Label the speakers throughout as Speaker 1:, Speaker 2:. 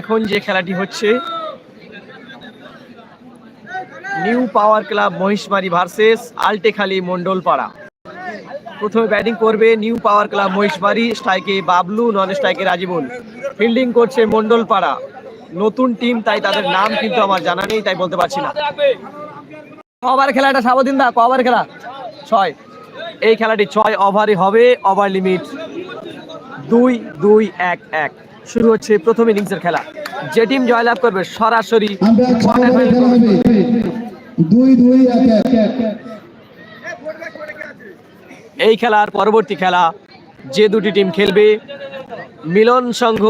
Speaker 1: এখন যে খেলাটি হচ্ছে, new power club Mohishmari versus Altekhali Mondalpara প্রথমে ব্যাটিং করবে নিউ পাওয়ার ক্লাব মহিষমারি স্ট্রাইকে বাবলু, নন স্ট্রাইকে রাজীবন ফিল্ডিং করছে মন্ডলপাড়া নতুন টিম, তাই তাদের নাম কিন্তু আমার জানা নেই, তাই বলতে পারছি না। ওভার খেলা এটা সাবধান দা ওভার খেলা? ছয়। এই খেলাটি ছয় ওভারে হবে, ওভার লিমিট দুই দুই এক এক। শুরু হচ্ছে প্রথম ইনিংসের খেলা। যে টিম জয়লাভ করবে সরাসরি এই খেলার পরবর্তী খেলা যে দুটি টিম খেলবে Milan Sangha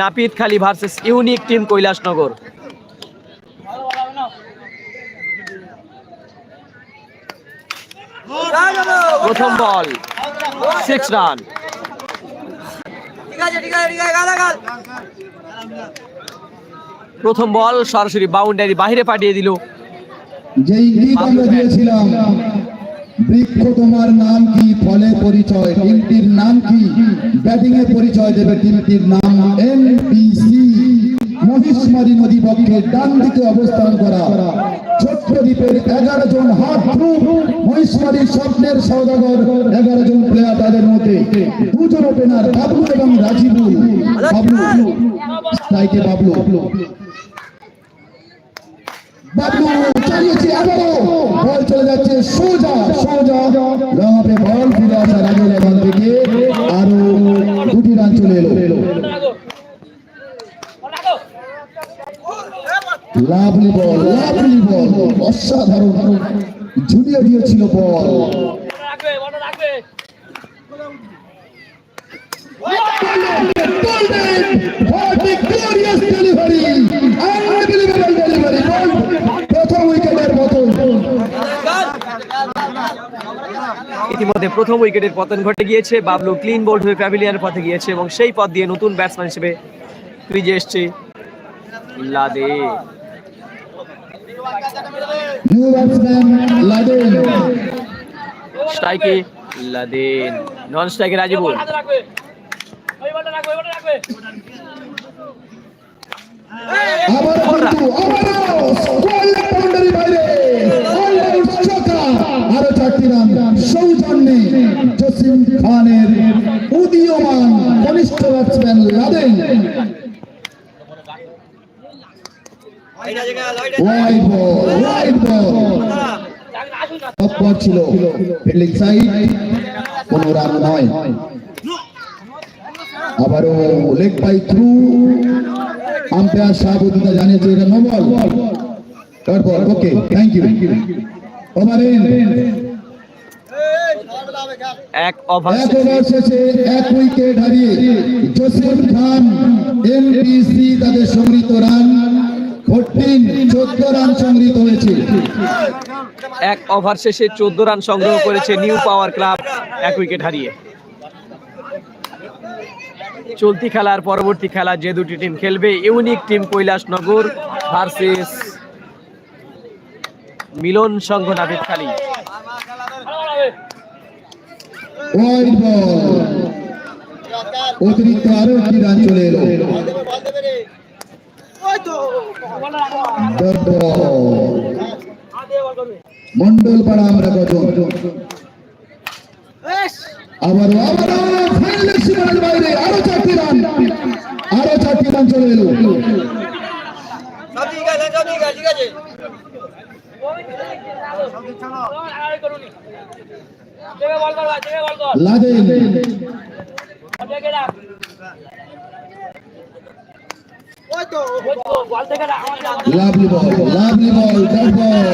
Speaker 1: Napitkhali versus unique team Kailashnagar. প্রথম বল সিক্স রান প্রথম বল সরাসরি বাউন্ডারি বাইরে পাঠিয়ে দিল।
Speaker 2: আমরা দিয়েছিলাম বৃক্ষ তোমার নাম কি ফলে পরিচয় টিমটির নাম কি? ব্যাটিং এর পরিচয় দেবে টিমটির নাম এনপিসি। মহিষমারী নদী পক্ষে ডান দিকে অবস্থান করা। ছোট্ট দ্বীপের এগারো জন হাত মহিষমারী স্বপ্নের সৌদাগর, এগারো জন প্লেয়ার তাদের মধ্যে। দুজন ওপেনার বাবলু এবং রাজিবুল বাবলু, স্ট্রাইকে বাবলু। বাবলু চালিয়েছে বল চলে যাচ্ছে সোজা সোজা। বল ফিরে আসার আগে এখান থেকে আরও দুটি রান চলে এলো। লাভলি বল লাভলি বল অসাধারণ ঝুলিয়ে দিয়েছিল বল।
Speaker 1: ইতিমধ্যে প্রথম উইকেটের পতন ঘটে গিয়েছে। বাবলু ক্লিন বোল্ড হয়ে প্যাভিলিয়নের পথে গিয়েছে এবং সেই পথ দিয়ে নতুন ব্যাটসম্যান হিসেবে ক্রিজে এসছে লাদে স্ট্রাইকে লাদেন নন স্ট্রাইকে
Speaker 2: সৌজন্যে জসিম খানের উদীয়মান কনিষ্ঠ batsman Laden wide ball wide ball top ছিল ফিল্ডিং সাইড কোনো রান নয়। আবারও লেগ বাই থ্রু আম্পায়ার সাহাবুদ্দিনা জানিয়েছে এটা নো বল তারপর ওকে থ্যাংক ইউ
Speaker 1: এক ওভার
Speaker 2: এক ওভার শেষে এক উইকেট হারিয়ে জসিম খান এনপিসি তাদের সংগৃহীত রান ফোরটিন চোদ্দ রান সংগৃহীত হয়েছে।
Speaker 1: এক ওভার শেষে চোদ্দ রান সংগ্রহ করেছে নিউ পাওয়ার ক্লাব এক উইকেট হারিয়ে। চলতি খেলার পরবর্তী খেলা যে দুটি টিম খেলবে unique team Kailashnagar versus Milan
Speaker 2: Sangha Nabidkhali অতিরিক্ত আরও একটি রান চলে এলো। মন্ডল পাড়া আমরা কত? আবারও বাইরে। আরও চারটি রান। আরও চারটি রান চলে এলো। Laden. Lovely ball lovely ball dot ball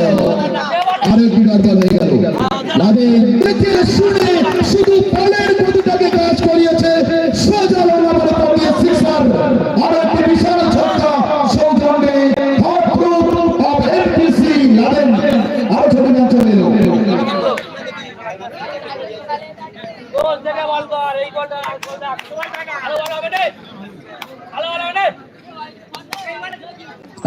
Speaker 2: আরও একটি ডট বল হয়ে গেল লাদেন দেখে শুনে শুধু বলের গতিটাকে কাজ করিয়েছে। সোজা লম্বা বলে পড়িয়ে সিক্সার আরও একটি বিশাল ছক্কা। সৌজন্যে hot group of NPC Laden আরও ছোট ম্যাচ চলে এলো।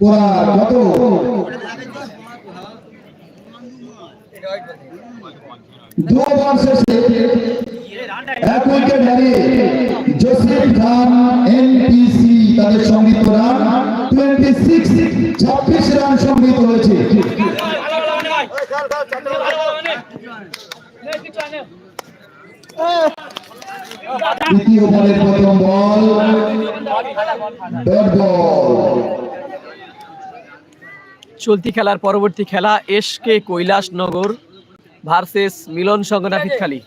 Speaker 2: ওরা যত দু খান, এনপিসি তাদের সংগীত রান। টোয়েন্টি সিক্স ছাব্বিশ রান সংগীত হয়েছে। তৃতীয় বলের প্রথম বল ডট বল
Speaker 1: চলতি খেলার পরবর্তী খেলা S K Kailasnagar versus Milan সংগ্রাফিকখালী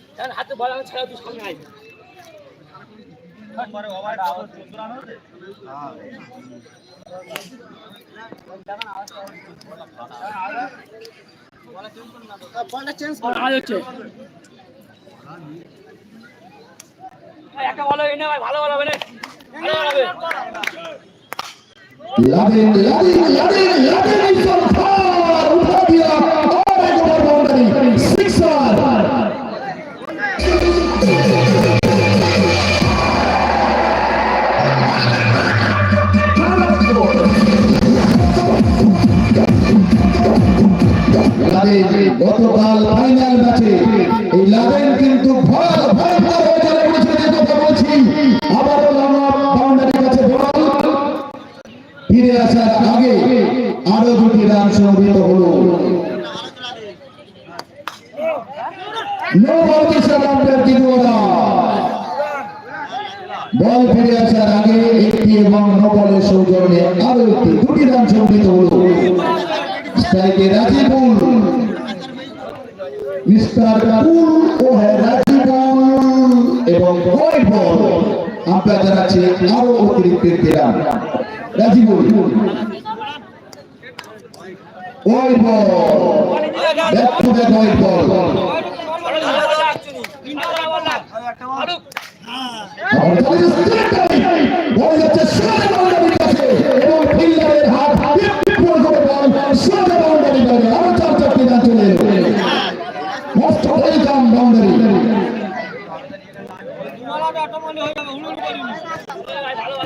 Speaker 3: একটা ভালো ভালো
Speaker 2: লাভে লাভে লাভে লাভে মিশন উঠা দিয়া। গাজীপুর। ওই বল। ব্যাক টু ব্যাক ওই বল।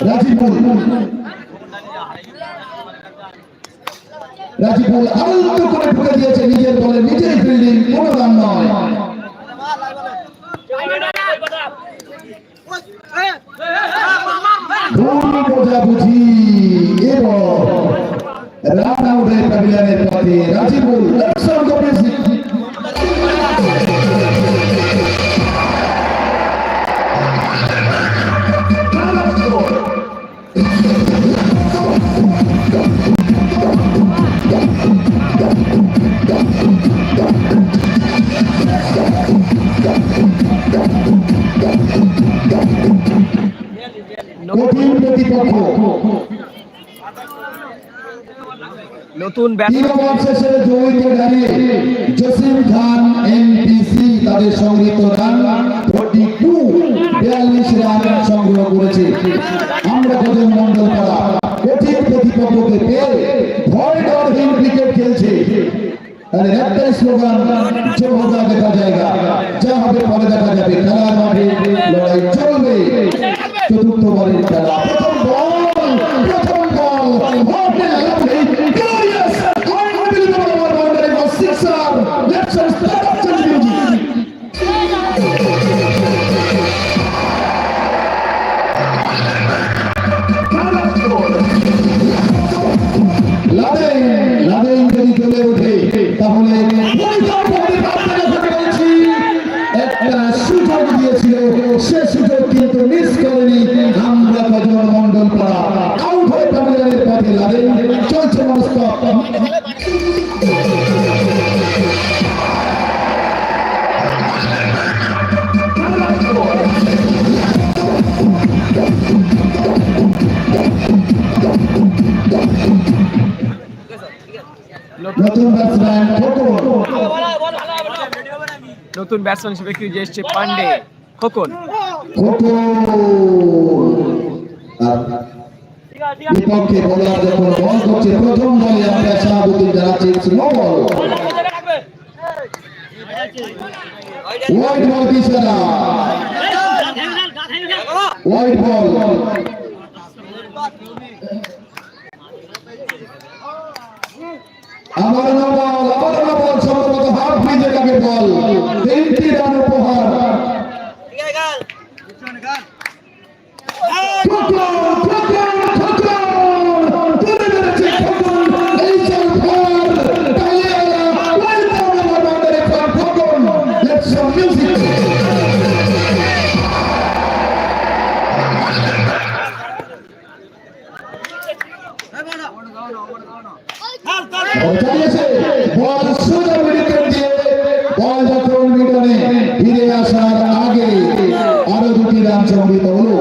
Speaker 2: রাজীব Gracias.
Speaker 1: নতুন ব্যাটসম্যান
Speaker 2: দাঁড়িয়ে জসিম খান এমপিসি তাদের সংগীত ব্যাটসম্যান
Speaker 1: হিসেবে ক্রিজে এসছে পান্ডে? খোকন।
Speaker 2: বিপক্ষে বোলার যখন বল করছে, প্রথম বলে আমরা বল
Speaker 3: বল
Speaker 2: বল আমার ফিরে আসার আগে আরও দুটি রান সংগৃহীত হলো।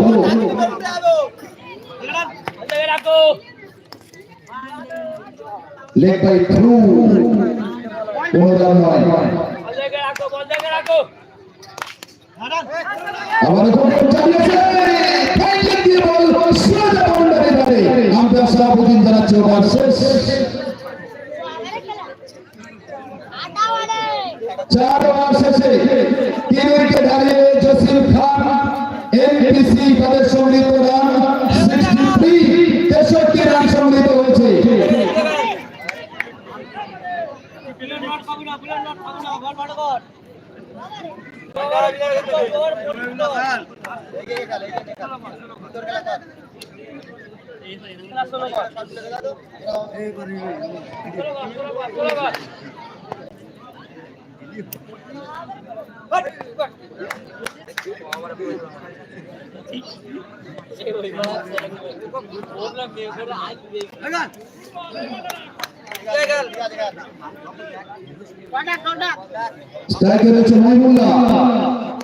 Speaker 2: লেগ শেষ চার ওভার শেষে তিন উইকেট হারিয়ে জসিম খান এনপিসি তাদের সংগৃহীত রান সিক্সটি থ্রি তেষট্টি রান সংগৃহীত হয়েছে
Speaker 3: বুলেট নট খাবি না বুলেট নট খাবি না বল বড় কর
Speaker 2: স্ট্রাইকে রয়েছে মহিবুল্লাহ মহিবুল্লাহ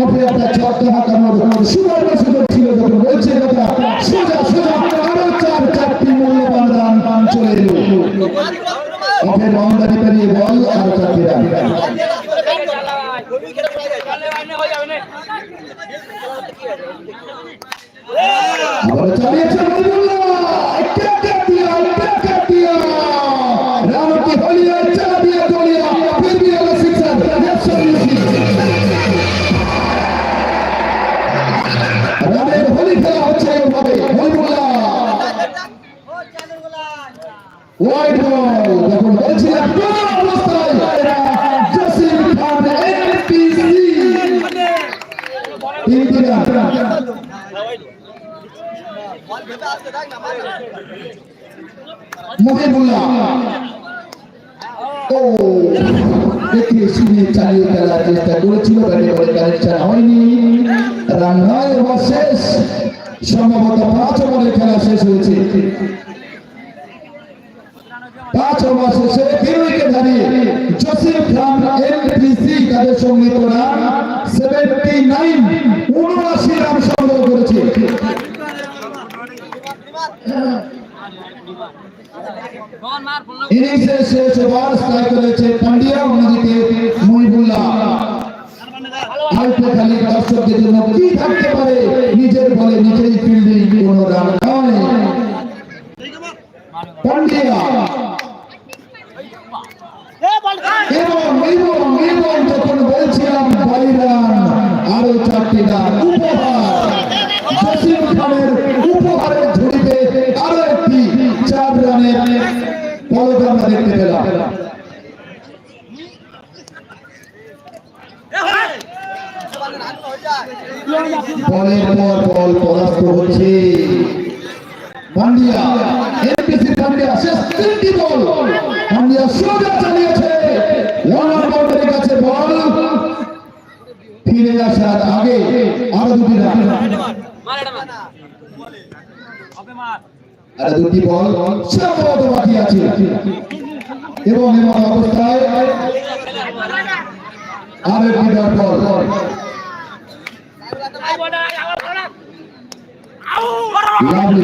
Speaker 2: কপে একটা চারটে হাঁকানোর সুবর্ণ ছিল যখন বলছে কথা চেষ্টা করেছিল ব্যাটে বলে কানেকশন হয়নি। রান নয় ওভার শেষ, সম্ভবত পাঁচ ওভারে খেলা শেষ হয়েছে। স্ট্রাইক করেছে পান্ডিয়া, অন্যদিকে মহিবুল্লাহ আলপে খালি দর্শকদের জন্য কি থাকতে পারে? নিজের বলে নিজেই ফিল্ডিং কোন রান নয়। আরও চারটি রান আরও একটি চার বলের পর বল পরাস্ত হচ্ছে। পান্ডিয়া এনপিসি পান্ডিয়া শেষ তিনটি বল। পান্ডিয়া সোজা চালিয়েছে ওয়ানার বাউন্ডারির কাছে বল। ফিরে আসার আগে আরও দুটি রান। আর দুটি বল। সম্ভবত বাকি আছে। এবং এমন অবস্থায় আর একটি dot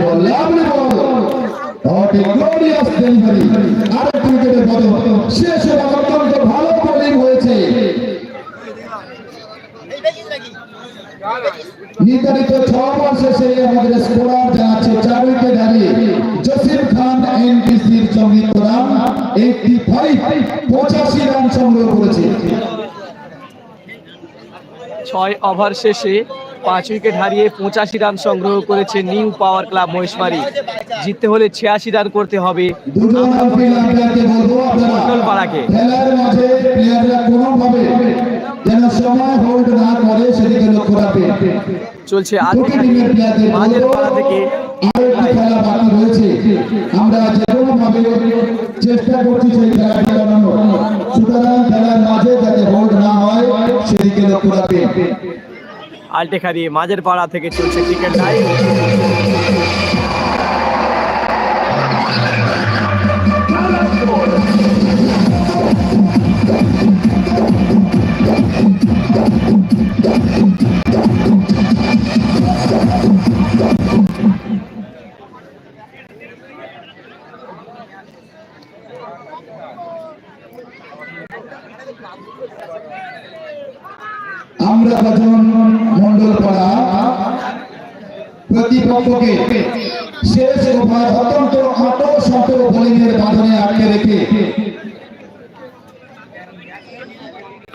Speaker 2: ball lovely ball hot a glorious delivery আর একটি উইকেটের বদল শেষ অত্যন্ত ভালো বোলিং হয়েছে নির্ধারিত ছ ওভার শেষে আমাদের স্কোরার জানাচ্ছে চার উইকেট হারিয়ে জসিম খান এনপিসির সংগীত রান এইটটি ফাইভ পঁচাশি রান সংগ্রহ করেছে।
Speaker 1: ছয় ওভার শেষে পাঁচ উইকেট হারিয়ে পঁচাশি রান সংগ্রহ করেছে নিউ পাওয়ার ক্লাব মহেশমারি। জিততে হলে ছিয়াশি রান করতে হবে। চলছে থেকে
Speaker 2: চেষ্টা করছি সেই খেলাটি সুতরাং খেলার মাঝে যাতে না হয়, সেদিকে লক্ষ্য রাখবে
Speaker 1: আলটে খারিয়ে মাঝের পাড়া থেকে চলছে ক্রিকেট লাইভ
Speaker 2: আমরা কজন মন্ডল পাড়া প্রতিপক্ষকে শেষ ওভার অত্যন্ত আটো শত বোলিংয়ের বাঁধনে আটকে রেখে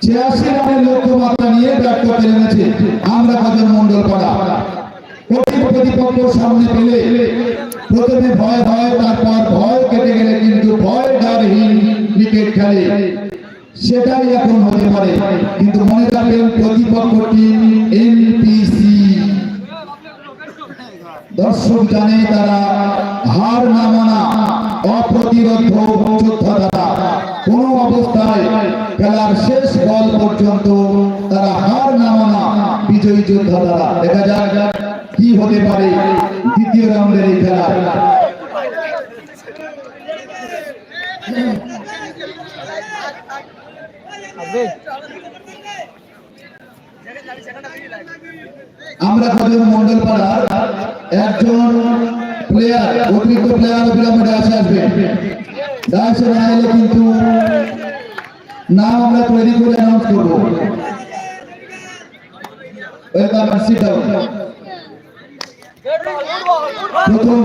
Speaker 2: ছিয়াশি রানের লক্ষ্যমাত্রা নিয়ে ব্যর্থ করে এনেছে আমরা কজন মন্ডল পাড়া প্রতি প্রতিপক্ষ সামনে পেলে প্রথমে ভয় ভয়, তারপর ভয় কেটে গেলে কিন্তু ভয়, ডারহীন ক্রিকেট খেলে। সেটাই এখন হতে পারে। কিন্তু মনে রাখবেন প্রতিপক্ষ টিম এনপিসি দর্শক জানে তারা হার না মানা, অপ্রতিরোধ যোদ্ধা তারা কোন অবস্থায় খেলার শেষ বল পর্যন্ত তারা হার না মানা বিজয়ী যোদ্ধা তারা দেখা যাক কি হতে পারে দ্বিতীয় রাউন্ডের এই খেলা। আমরা কজন মন্ডল পাড়ার একজন প্লেয়ার অতিরিক্ত প্লেয়ার অবিলম্বে ডাসে আসবে। ডাসে না কিন্তু নাম আমরা তৈরি করে অ্যানাউন্স করব। ওয়েলকাম সিট ডাউন প্রথম।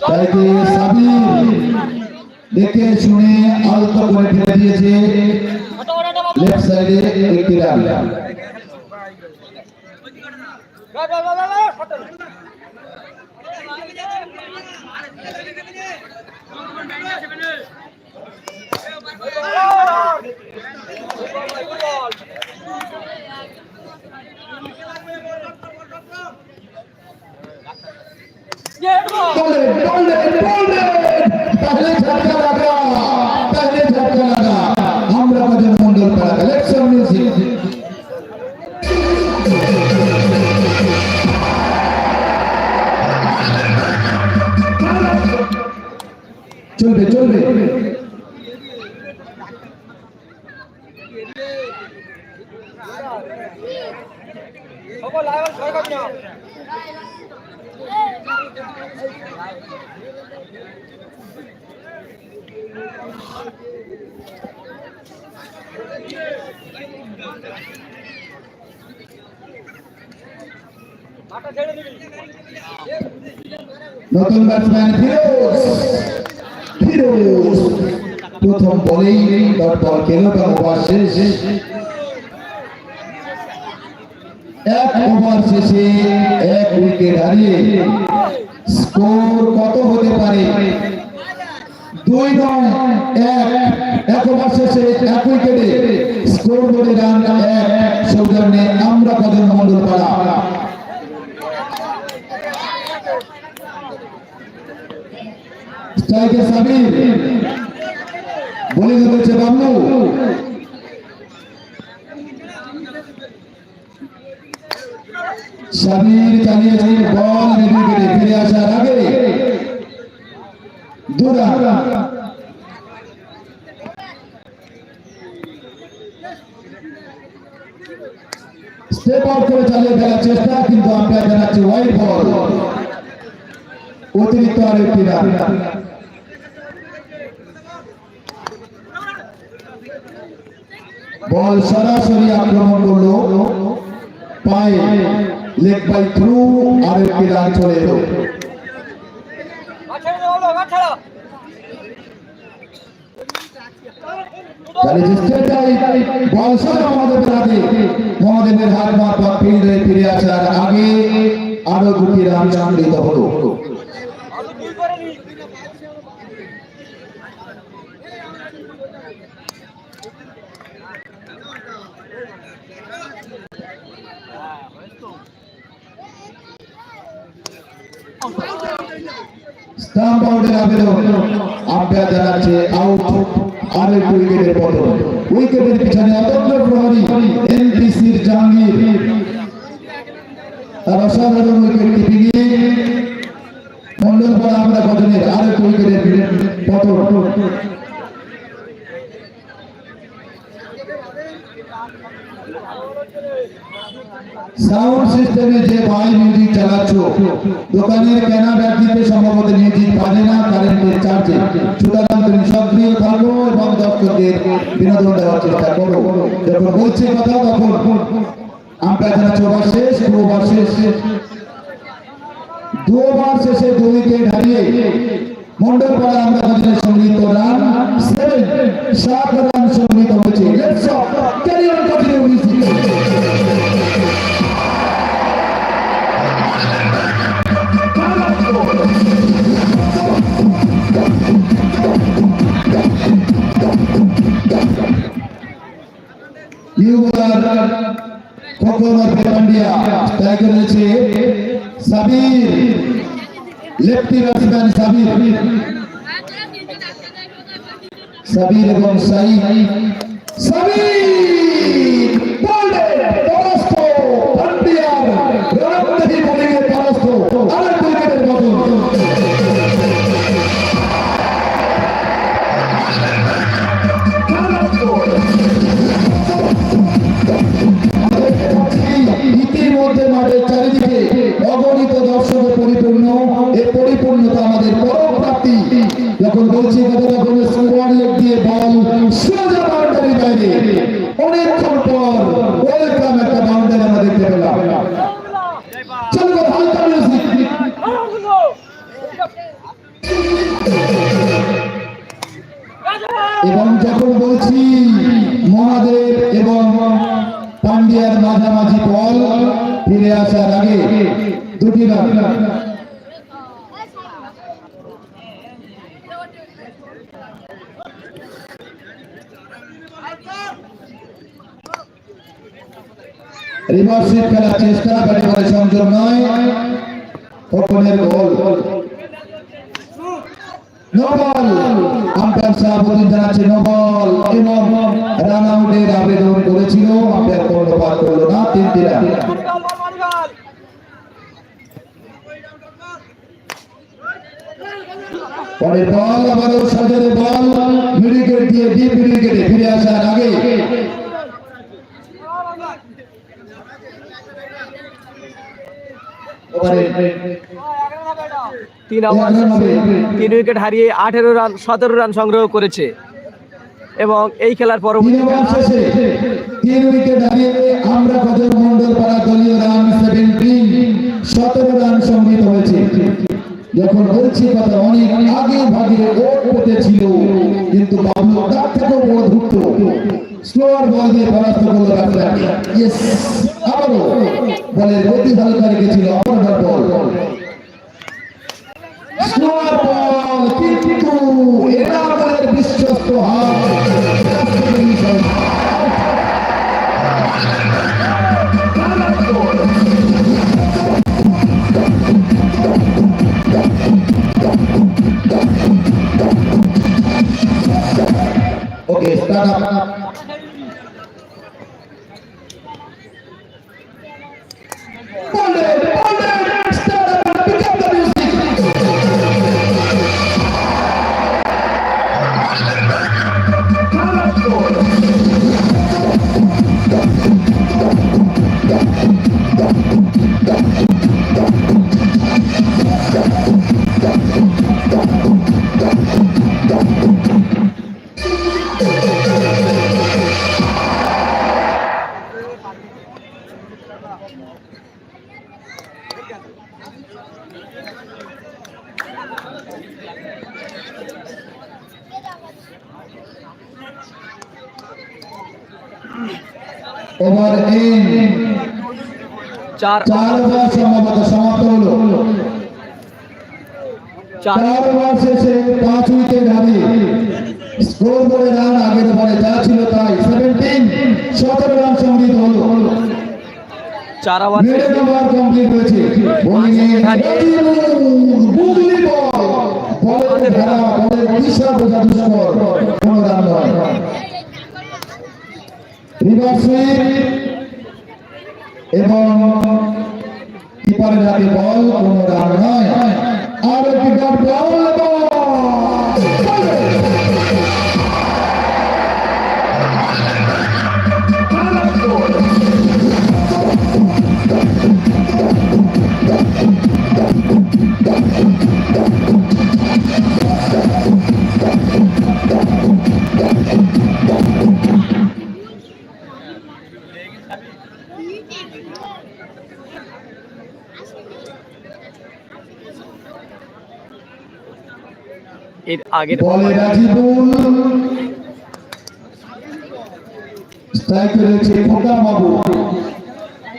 Speaker 2: তাইকে সাবির দেখে শুনে আলতো করে ফেলে দিয়েছে। লেফট সাইডে একটি রান बोले बोले बोले पहले झटका लगा पहले झटका लगा हमरा भजन मंडल पर कलेक्शन म्यूजिक চলবে চলবে নতুন ব্যাটসম্যান ফিরোজ। ফিরোজ প্রথম বলেই ডট বল খেল এক ওভার শেষে এক উইকেট হারিয়ে স্কোর কত হতে পারে? দুই নয়, এক। এক ওভার শেষে এক উইকেটে স্কোর বোর্ডে রান এক। সৌজন্যে আমরা কদম মন্ডল পাড়া স্ট্রাইকে সাবির, বোলিং হচ্ছে বাবু সাবির চালিয়েছেন বল রেডি ফিরে আসার আগে দুরা। স্টেপ আউট করে চালিয়ে ফেলার চেষ্টা, কিন্তু আম্পায়ার জানাচ্ছে হোয়াইট বল অতিরিক্ত আর একটি রান বল সরাসরি আক্রমণ করল পায়ে। লেগ বাই থ্রু আর একটি রান চলে এলো। হাতে ফিল্ডে ফিরে আসার আগে আরও দুটি রান সংগৃহীত হলো স্টাম্প আউটের আবেদন। আম্পায়ার জানাচ্ছে আউট আর একটু উইকেটের পতন। উইকেটের পিছনে অতন্ত্র প্রহরী এনপিসির জাহাঙ্গীর। তার অসাধারণ উইকেট কিপিংয়ে মন্ডল পর আমরা গঠনের আর একটু উইকেটের পতন। সাউন্ড সিস্টেমে যে ভাই মিউজিক চালাচ্ছ, দোকানের কেনা ব্যাগ সম্ভবত মিউজিক বাজে না কারেন্টের চার্জে সুতরাং তুমি সক্রিয় থাকো এবং দর্শকদের বিনোদন দেওয়ার চেষ্টা করো। যখন বলছে কথা, তখন আম্পায়ার জানাচ্ছে ওভার শেষ ওভার শেষ দু ওভার শেষে দু উইকেট হারিয়ে মন্ডল পাড়া আমরা কাছে সংগৃহীত রান সেভেন সাত রান সংগৃহীত হয়েছে। Let's carry on continue music ইউবার কোকোনার পান্ডিয়া টাইগার রয়েছে সাবির লেফটি ব্যাটসম্যান সাবির। সাবির এবং সাই সাবির! ইতিমধ্যে মাঠের চারিদিকে রিভার্সিপ খেলার চেষ্টা ব্যাটে করে সংযোগ নয়। ওপেনের গোল। নোবল আম্পায়ার সাহাবুদ্দিন জানাচ্ছে নোবল এবং রান আউটের আবেদন করেছিল। আম্পায়ার কর্ণপাত করল না, তিনটি রান
Speaker 3: বল
Speaker 2: পরে বল, আবারও সজরে বল। উইকেট দিয়ে ডিপ উইকেটে ফিরে আসার আগে
Speaker 1: তিন ওভার শেষে তিন উইকেট হারিয়ে আঠেরো রান সতেরো রান সংগ্রহ করেছে। এবং এই খেলার
Speaker 2: তিন
Speaker 1: পরবর্তী
Speaker 2: তিন উইকেট হারিয়ে আমরা কদর মন্ডল পাড়া দলীয় রান সেভেন্টিন সতেরো রান সংগৃহীত হয়েছে। যখন বলছি কথা অনেক আগে ভাগে ওট পেতেছিল কিন্তু বাবু তার থেকেও বড় স্লোয়ার বল দিয়ে পরাস্ত করল ইয়েস আবারও। বলের গতি হালকা রেখেছিল অপরাধ বল। বল কিন্তু এরা বলের বিশ্বস্ত হাত okay start up Bullet, over N
Speaker 1: চার
Speaker 2: চার সম্ভবত সমাপ্ত হলো
Speaker 1: চার।
Speaker 2: ওভার শেষে পাঁচ উইকেট হারিয়ে স্কোর বোর্ডে রান আগের ওভারে যা ছিল তাই। সেভেন্টিন সতেরো রান সংগৃহীত হলো।
Speaker 1: চার আওয়ার
Speaker 2: মিডল ওভার কমপ্লিট হয়েছে। বোলিং এ বল। বলের ধারা বলের দিশা বোঝা দুষ্কর। কোনো রান নয়। এবং কিপারের হাতে বল কোনো রান নয়। আর একটি ডট
Speaker 1: এর আগের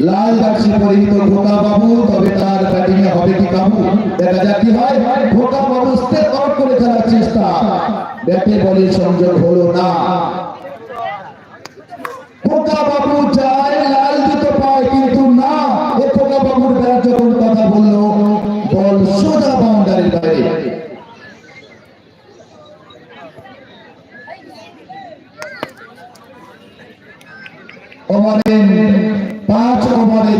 Speaker 2: লাল জার্সি পরিহিত খোকা বাবু তবে তার ব্যাটিং এ হবে কি কাবু? দেখা যাক কি হয়। খোকা বাবু স্টেপ আউট করে খেলার চেষ্টা। ব্যাটে বলে সংযোগ হলো না। খোকা বাবু চায় লাল জুতো পায় কিন্তু না ও খোকা বাবুর ব্যাট যখন কথা বলল বল সোজা বাউন্ডারির বাইরে ওভারের পাঁচ ওভারের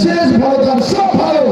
Speaker 2: শেষ ভালো তার সব ভালো।